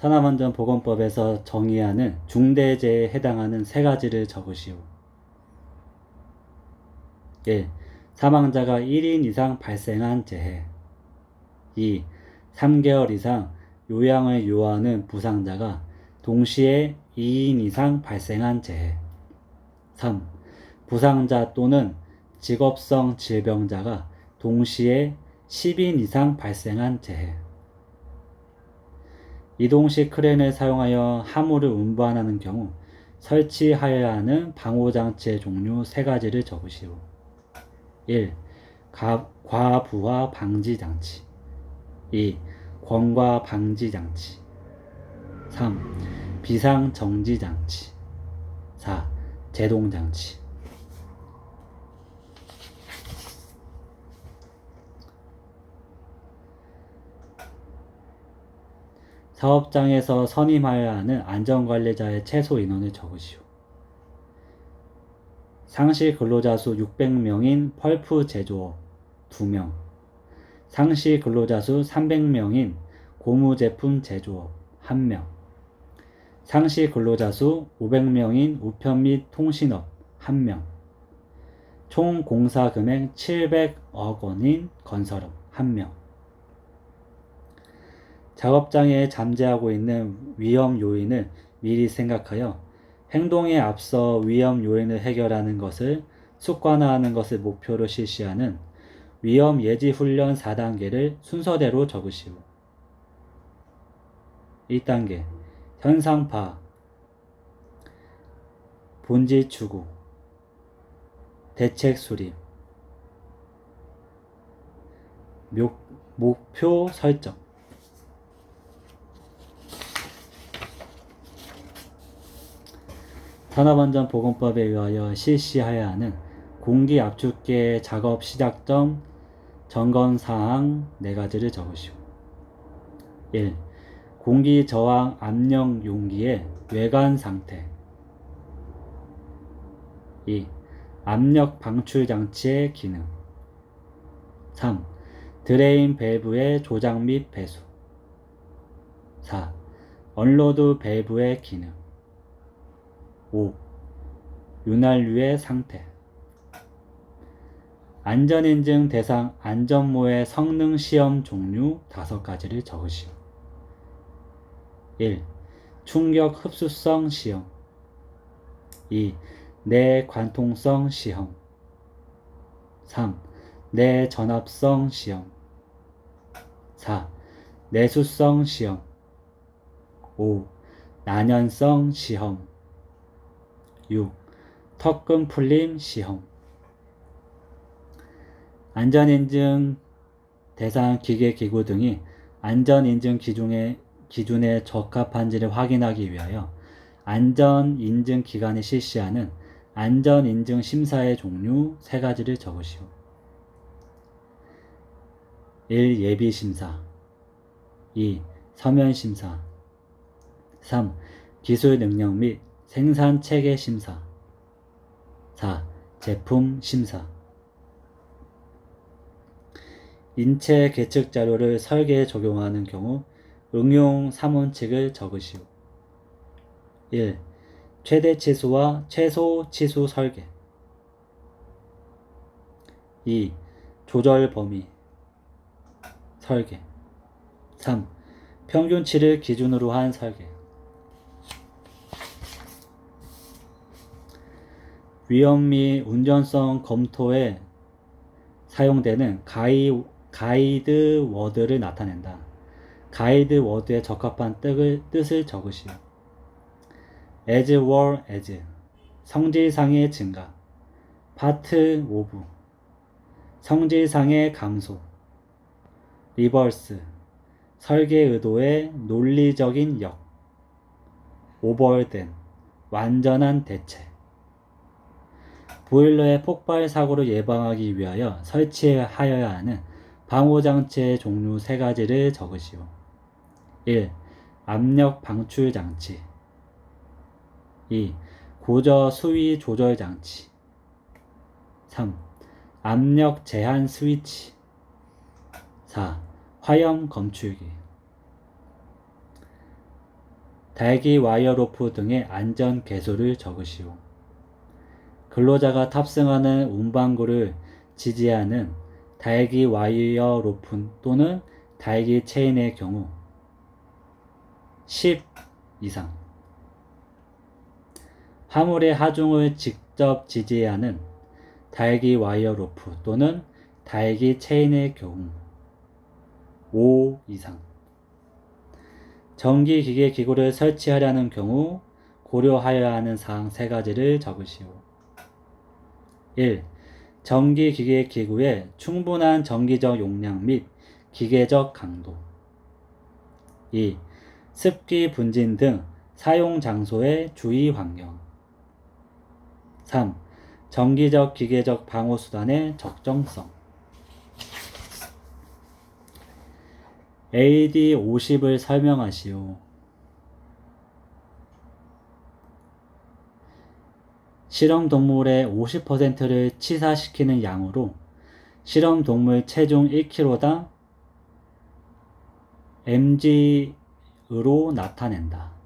산업안전보건법에서 정의하는 중대재해에 해당하는 세 가지를 적으시오. 1. 사망자가 1인 이상 발생한 재해 2. 3개월 이상 요양을 요하는 부상자가 동시에 2인 이상 발생한 재해 3. 부상자 또는 직업성 질병자가 동시에 10인 이상 발생한 재해 이동식 크레인을 사용하여 화물을 운반하는 경우 설치하여야 하는 방호장치의 종류 세 가지를 적으시오. 1. 가, 과부하 방지 장치 2. 권과 방지 장치 3. 비상 정지 장치 4. 제동 장치 사업장에서 선임하여야 하는 안전관리자의 최소 인원을 적으시오. 상시 근로자 수 600명인 펄프 제조업 2명, 상시 근로자 수 300명인 고무 제품 제조업 1명, 상시 근로자 수 500명인 우편 및 통신업 1명, 총 공사 금액 700억 원인 건설업 1명, 작업장에 잠재하고 있는 위험 요인을 미리 생각하여 행동에 앞서 위험 요인을 해결하는 것을 습관화하는 것을 목표로 실시하는 위험 예지 훈련 4단계를 순서대로 적으시오. 1단계 현상 파악 본질 추구 대책 수립 목, 목표 설정 산업안전보건법에 의하여 실시하여야 하는 공기 압축계 작업 시작점 점검 사항 4가지를 적으시오. 1. 공기 저항 압력 용기의 외관 상태 2. 압력 방출 장치의 기능 3. 드레인 밸브의 조작 및 배수 4. 언로드 밸브의 기능 5. 윤활유의 상태 안전인증 대상 안전모의 성능 시험 종류 5가지를 적으시오. 1. 충격 흡수성 시험 2. 내 관통성 시험 3. 내 전압성 시험 4. 내수성 시험 5. 난연성 시험 6. 턱금 풀림 시험 안전인증 대상 기계 기구 등이 안전인증 기준에, 기준에 적합한지를 확인하기 위하여 안전인증 기관이 실시하는 안전인증 심사의 종류 세 가지를 적으시오. 1. 예비심사 2. 서면심사 3. 기술 능력 및 생산 체계 심사 4. 제품 심사 인체 계측 자료를 설계에 적용하는 경우 응용 3원칙을 적으시오. 1. 최대 치수와 최소 치수 설계 2. 조절 범위 설계 3. 평균치를 기준으로 한 설계 위험 및 운전성 검토에 사용되는 가이, 가이드 워드를 나타낸다. 가이드 워드에 적합한 뜻을, 뜻을 적으시오. as well as. 성질상의 증가. 파트 5부 성질상의 감소. 리버스 설계 의도의 논리적인 역. 오버된 완전한 대체 보일러의 폭발 사고를 예방하기 위하여 설치하여야 하는 방호장치의 종류 세 가지를 적으시오. 1. 압력 방출 장치 2. 고저 수위 조절 장치 3. 압력 제한 스위치 4. 화염 검출기 달기 와이어 로프 등의 안전 개소를 적으시오. 근로자가 탑승하는 운반구를 지지하는 달기 와이어 로프 또는 달기 체인의 경우 10 이상 화물의 하중을 직접 지지하는 달기 와이어 로프 또는 달기 체인의 경우 5 이상 전기 기계 기구를 설치하려는 경우 고려하여야 하는 사항 세 가지를 적으시오. 1. 전기 기계 기구의 충분한 전기적 용량 및 기계적 강도. 2. 습기 분진 등 사용 장소의 주의 환경. 3. 전기적 기계적 방호 수단의 적정성. AD 50을 설명하시오. 실험 동물의 50%를 치사시키는 양으로 실험 동물 체중 1kg당 mg으로 나타낸다.